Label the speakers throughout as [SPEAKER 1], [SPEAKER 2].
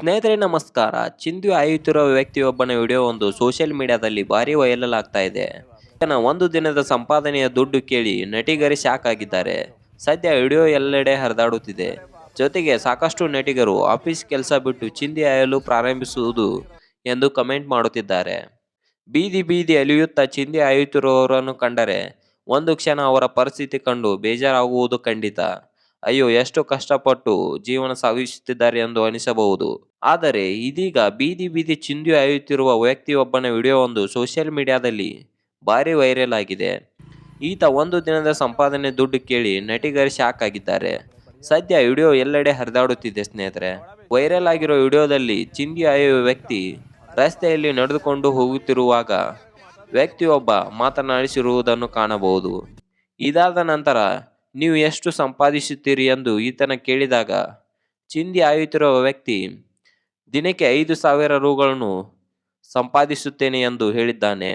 [SPEAKER 1] ಸ್ನೇಹಿತರೆ, ನಮಸ್ಕಾರ. ಚಿಂದು ಆಯುತ್ತಿರುವ ವ್ಯಕ್ತಿಯೊಬ್ಬನ ವಿಡಿಯೋ ಒಂದು ಸೋಷಿಯಲ್ ಮೀಡಿಯಾದಲ್ಲಿ ಭಾರಿ ವೈರಲ್ ಆಗ್ತಾ ಇದೆ. ತನ್ನ ಒಂದು ದಿನದ ಸಂಪಾದನೆಯ ದುಡ್ಡು ಕೇಳಿ ನಟಿಗರೇ ಶಾಕ್ ಆಗಿದ್ದಾರೆ. ಸದ್ಯ ವಿಡಿಯೋ ಎಲ್ಲೆಡೆ ಹರಿದಾಡುತ್ತಿದೆ. ಜೊತೆಗೆ ಸಾಕಷ್ಟು ನಟಿಗರು ಆಫೀಸ್ ಕೆಲಸ ಬಿಟ್ಟು ಚಿಂದಿ ಆಯಲು ಪ್ರಾರಂಭಿಸುವುದು ಎಂದು ಕಮೆಂಟ್ ಮಾಡುತ್ತಿದ್ದಾರೆ. ಬೀದಿ ಬೀದಿ ಅಲಿಯುತ್ತಾ ಚಿಂದಿ ಆಯುತ್ತಿರುವವರನ್ನು ಕಂಡರೆ ಒಂದು ಕ್ಷಣ ಅವರ ಪರಿಸ್ಥಿತಿ ಕಂಡು ಬೇಜಾರಾಗುವುದು ಖಂಡಿತ. ಅಯ್ಯೋ, ಎಷ್ಟು ಕಷ್ಟಪಟ್ಟು ಜೀವನ ಸಾಗಿಸುತ್ತಿದ್ದಾರೆ ಎಂದು ಅನಿಸಬಹುದು. ಆದರೆ ಇದೀಗ ಬೀದಿ ಬೀದಿ ಚಿಂದಿ ಆಯುತ್ತಿರುವ ವ್ಯಕ್ತಿಯೊಬ್ಬನ ವಿಡಿಯೋ ಒಂದು ಸೋಷಿಯಲ್ ಮೀಡಿಯಾದಲ್ಲಿ ಭಾರಿ ವೈರಲ್ ಆಗಿದೆ. ಈತ ಒಂದು ದಿನದ ಸಂಪಾದನೆ ದುಡ್ಡು ಕೇಳಿ ನಟಿಗರು ಶಾಕ್ ಆಗಿದ್ದಾರೆ. ಸದ್ಯ ವಿಡಿಯೋ ಎಲ್ಲೆಡೆ ಹರಿದಾಡುತ್ತಿದೆ ಸ್ನೇಹಿತರೆ. ವೈರಲ್ ಆಗಿರೋ ವಿಡಿಯೋದಲ್ಲಿ ಚಿಂದಿ ಆಯುವ ವ್ಯಕ್ತಿ ರಸ್ತೆಯಲ್ಲಿ ನಡೆದುಕೊಂಡು ಹೋಗುತ್ತಿರುವಾಗ ವ್ಯಕ್ತಿಯೊಬ್ಬ ಮಾತನಾಡಿಸಿರುವುದನ್ನು ಕಾಣಬಹುದು. ಇದಾದ ನಂತರ ನೀವು ಎಷ್ಟು ಸಂಪಾದಿಸುತ್ತೀರಿ ಎಂದು ಈತನ ಕೇಳಿದಾಗ ಚಿಂದಿ ಆಯುತ್ತಿರುವ ವ್ಯಕ್ತಿ ದಿನಕ್ಕೆ ಐದು ಸಾವಿರ ರುಗಳನ್ನು ಸಂಪಾದಿಸುತ್ತೇನೆ ಎಂದು ಹೇಳಿದ್ದಾನೆ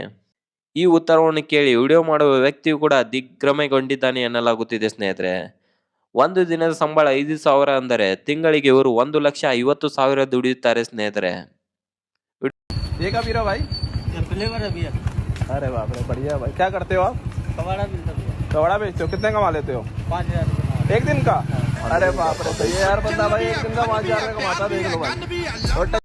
[SPEAKER 1] ಈ ಉತ್ತರವನ್ನು ಕೇಳಿ ವಿಡಿಯೋ ಮಾಡುವ ವ್ಯಕ್ತಿಯು ಕೂಡ ದಿಗ್ಭ್ರಮೆಗೊಂಡಿದ್ದಾನೆ ಎನ್ನಲಾಗುತ್ತಿದೆ ಸ್ನೇಹಿತರೆ ಒಂದು ದಿನದ ಸಂಬಳ ಐದು ಸಾವಿರ ಅಂದರೆ ತಿಂಗಳಿಗೆ ಇವರು ಒಂದು ಲಕ್ಷ ಐವತ್ತು ಸಾವಿರ ದುಡಿಯುತ್ತಾರೆ ಸ್ನೇಹಿತರೆ
[SPEAKER 2] ये कब हीरो भाई
[SPEAKER 3] फ्लेवर है भैया
[SPEAKER 2] अरे बाप रे बढ़िया भाई क्या करते हो आप
[SPEAKER 3] कबाड़ा मिलता भैया
[SPEAKER 2] कपड़ा बेचते हो कितने कमा लेते हो
[SPEAKER 3] पाँच हजार रुपये
[SPEAKER 2] एक दिन का। अरे बाप रे तो ये यार बंदा भाई एक दिन का वहाँ जाने का माता देख लो भाई।